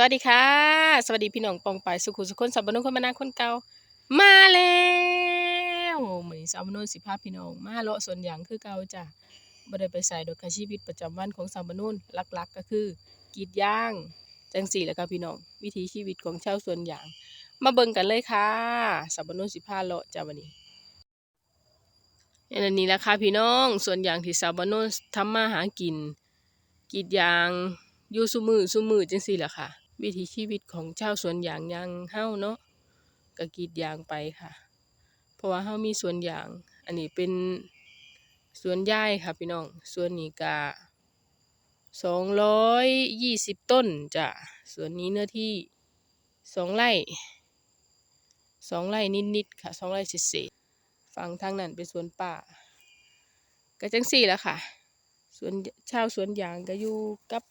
สวัสดีค่ะ สวัสดีพี่น้องปองไปสุขุสุขคนสับปะนุคนมานาคนเก่ามาแล้วเหมือนสาวมนุนสิภาพพี่น้องมาเลาะสวนยางคือเก่าจ้ะบ่ได้ไปใส่ดอกค่ะชีวิตประจำวันของสาวมนุนหลักๆ ก็คือกีดยางจังสี่แหละค่ะพี่น้องวิถีชีวิตของชาวสวนยาง มาเบิ่งกันเลยค่ะสาวมนุนสิพาเลาะจ้ะวันนี้อันนี้แหละค่ะพี่น้องส่วนยางที่สาวมนุนทำมาหากินกีดยางอยู่ซุมือซุมือจังซี่แหละค่ะ วิถีชีวิตของชาวสวนยางยางเฮ้าเนาะก็กรีดยางไปค่ะ เพราะว่าเฮ้ามีสวนยาง อันนี้เป็นสวนยายค่ะพี่น้องสวนนี้ก็สองร้อยยี่สิบต้นจ้ะสวนนี้เนื้อที่สองไร่สองไร่นิดๆค่ะสองไร่เศษๆฝั่งทางนั้นเป็นสวนป่าก็จังซี่แหละค่ะสวนชาวสวนยางก็อยู่กับ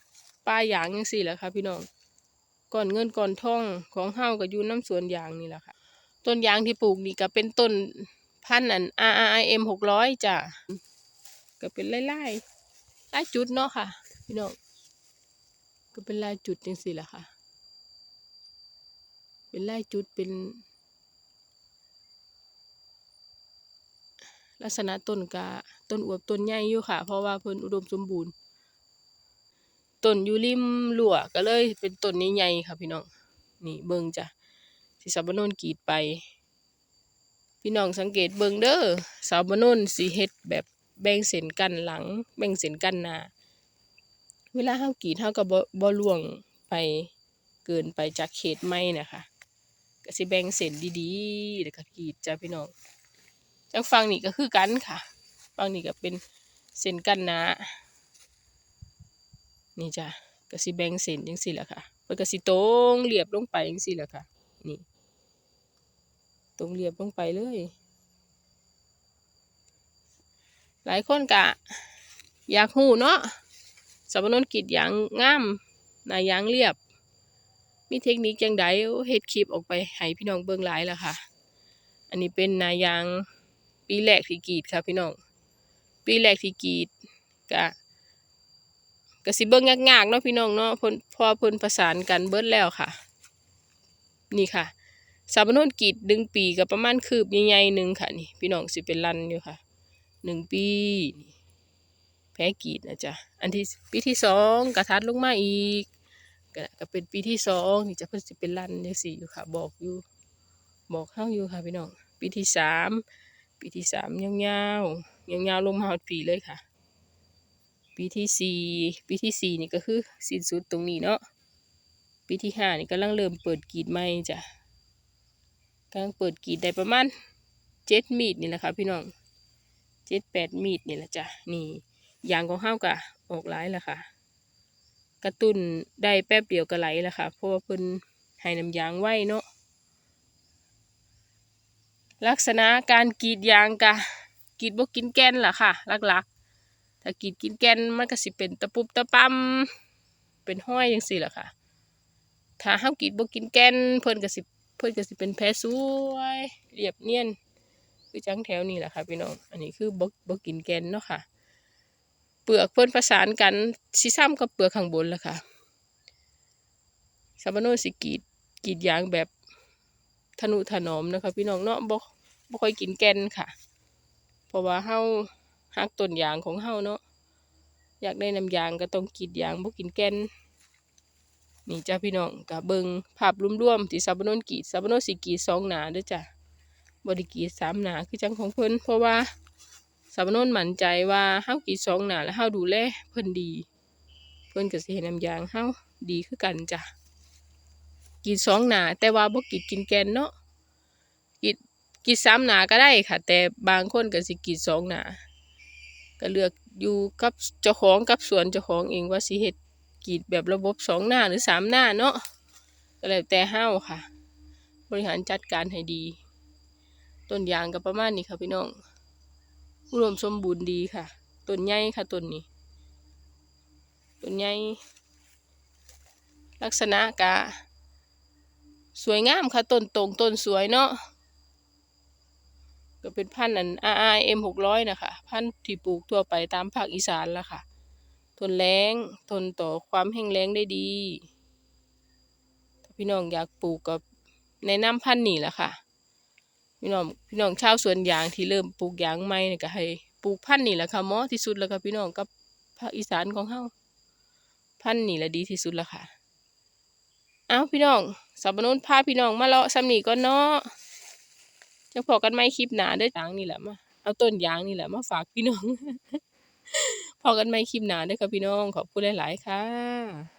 ป่ายางจังซี่แหละค่ะพี่น้อง ก่อนเงินก่อนทองของเฮาก็อยู่น้ำสวนยางนี่แหละค่ะ ต้นยางที่ปลูกนี่ก็เป็นต้นพันธุ์อัน RRIM หกร้อยจ้ะก็เป็นไล่ไล่ไล่จุดเนาะค่ะ พี่น้องก็เป็นไลายจุดจังซี่แหละค่ะ เป็นไลายจุดเป็น ลักษณะต้นกะต้นอวบต้นใหญ่อยู่ค่ะ เพราะว่าเพิ่นอุดมสมบูรณ์ ต้นอยู่ริมรั้วก็เลยเป็นต้นนี้ใหญ่ค่ะพี่น้อง นี่เบิ่งจ้ะสิสาวบานนกรีดไป พี่น้องสังเกตเบิ่งเด้อสาวบานนสิเฮ็ดแบบแบ่งเส้นกันหลัง แบ่งเส้นกันหน้าเวลาเฮากรีดเฮาก็บ่บ่ล่วงไปเกินไปจากเขตไม้นะคะก็สิแบ่งเส้นดีๆแล้วก็กรีดจ้ะพี่น้องจังฟังนี่ก็คือกันค่ะฟังนี่ก็เป็นเส้นกันหนา นี่จ้ะก็สิแบ่งเส้นจังซี่แหละค่ะมันก็สิตรงเรียบลงไปจังซี่แหละค่ะ นี่ตรงเรียบลงไปเลย หลายคนกะ อยากหูเนาะสับปะรดกรีดยางงามนายางเรียบ มีเทคนิคจังใดเฮ็ดคลิปออกไปให้พี่น้องเบิ่งหลายแล้วค่ะ อันนี้เป็นนายางปีแรกที่กีดค่ะพี่น้อง ปีแรกที่กีดกะ กะสิเบิ่งยากๆเนาะพี่น้องเนาะพนพอเพิ่นประสานกันเบิดแล้วค่ะ นี่ค่ะสาบานนกีดดึงปีกับประมาณคืบใหญ่ๆหนึ่งค่ะนี่ พี่น้องสิเป็นลันอยู่ค่ะหนึ่งปีแพ้กีดนะจ๊ะอันที่ปีที่สองกระทัดลงมาอีกก็เป็นปีที่สองนี่จะเพิ่นสิเป็นลันจังซี่อยู่ค่ะ บอกอยู่ บอกเฮาอยู่ค่ะพี่น้องปีที่สามปีที่สามยาวๆยาวๆลงมาหอดปีเลยค่ะ ปีที่สี่ปีที่สี่นี่ก็คือสิ้นสุดตรงนี้เนาะปีที่ห้านี่กำลังเริ่มเปิดกีดใหม่จ้ะกำลังเปิดกีดได้ประมาณเจ็ดมีดนี่แหละค่ะพี่น้องเจ็ดแปดมีดนี่แหละจ้ะนี่ยางของห้าวกะออกหลายล้วค่ะ กระตุ้นได้แป๊บเดียวก็ไหลล้วค่ะ เพราะว่าเพิ่นให้น้ำยางไว้เนาะลักษณะการกีดยางกะกีดบ่กินแกนล่ะค่ะลักๆ ถ้ากรีดกินแกนมันก็สิเป็นตะปุบตะปั๊มเป็นห้อยจังซี่ล่ะค่ะ ถ้าเฮากรีดบ่กินแกนเพิ่นก็สิเพิ่นก็สิเป็นแผลสวยเรียบเนียนคือจังแถวนี้แหละค่ะพี่น้อง อันนี้คือบ่บ่กินแกนเนาะค่ะ เปลือกเพิ่นประสานกันสิซ้ำกับเปลือกข้างบนล่ะค่ะซาบาโนสิกีดกีดยางแบบทนุถนอมนะคะพี่น้องเนาะบ่บ่ค่อยกินแกนค่ะ เพราะว่าเฮา หักต้นยางของเฮาเนาะอยากได้น้ำยางก็ต้องกรีดยางบ่กินแกนนี่จ้าพี่น้องก็เบิงภาพรวมๆที่ซาบานนกีดซาบานนสิกีดสองหนาด้อจ้ะบ่ได้กรีดสามหนาคือจังของเพิ่นเพราะว่าซาบานนมั่นใจว่าเฮากีดสองหนาแล้วเฮาดูแลเพิ่นดี เพิ่นก็สิให้น้ำยางเฮาดีคือกันจ้ะกีดสองหนาแต่ว่าบ่กีดกินแกนเนาะกีดกีดสามหนาก็ได้ค่ะ แต่บางคนก็สิกีดสองหนา ก็เลือกอยู่กับเจ้าของกับสวนเจ้าของเองว่าสิเฮ็ดกรีดแบบระบบสองหน้าหรือสามหน้าเนาะก็แล้วแต่เฮาวค่ะ บริหารจัดการให้ดี ต้นยางก็ประมาณนี้ค่ะพี่น้องอุดมสมบูรณ์ดีค่ะต้นใหญ่ค่ะต้นนี้ต้นใหญ่ลักษณะกะสวยงามค่ะต้นตรงต้นสวยเนาะ ก็เป็นพันธุ์อัน RRM หกร้อยนะคะพันธุ์ที่ปลูกทั่วไปตามภาคอีสานละค่ะ ทนแรงทนต่อความแห้งแล้งได้ดีพี่น้องอยากปลูกกับแนะนำพันธุ์นี่แหละค่ะ พี่น้องพี่น้องชาวสวนยางที่เริ่มปลูกยางใหม่นี่ก็ให้ปลูกพันธุ์นี่แหละค่ะเหมาะที่สุดแล้วค่ะพี่น้องกับภาคอีสานของเฮาพันธุ์นี่แหละดีที่สุดแล้วค่ะ เอาพี่น้องสับปะรดพาพี่น้องมาเลาะซ้ำนี่ก่อนเนาะ จะพอกันไม่คลิปหนาด้วยางนี่แหละมาเอาต้นยางนี่แหละมาฝากพี่น้องพอกันไม่คลิปหนาด้อค่ะพี่น้องขอบคุณหลาย ๆ ค่ะ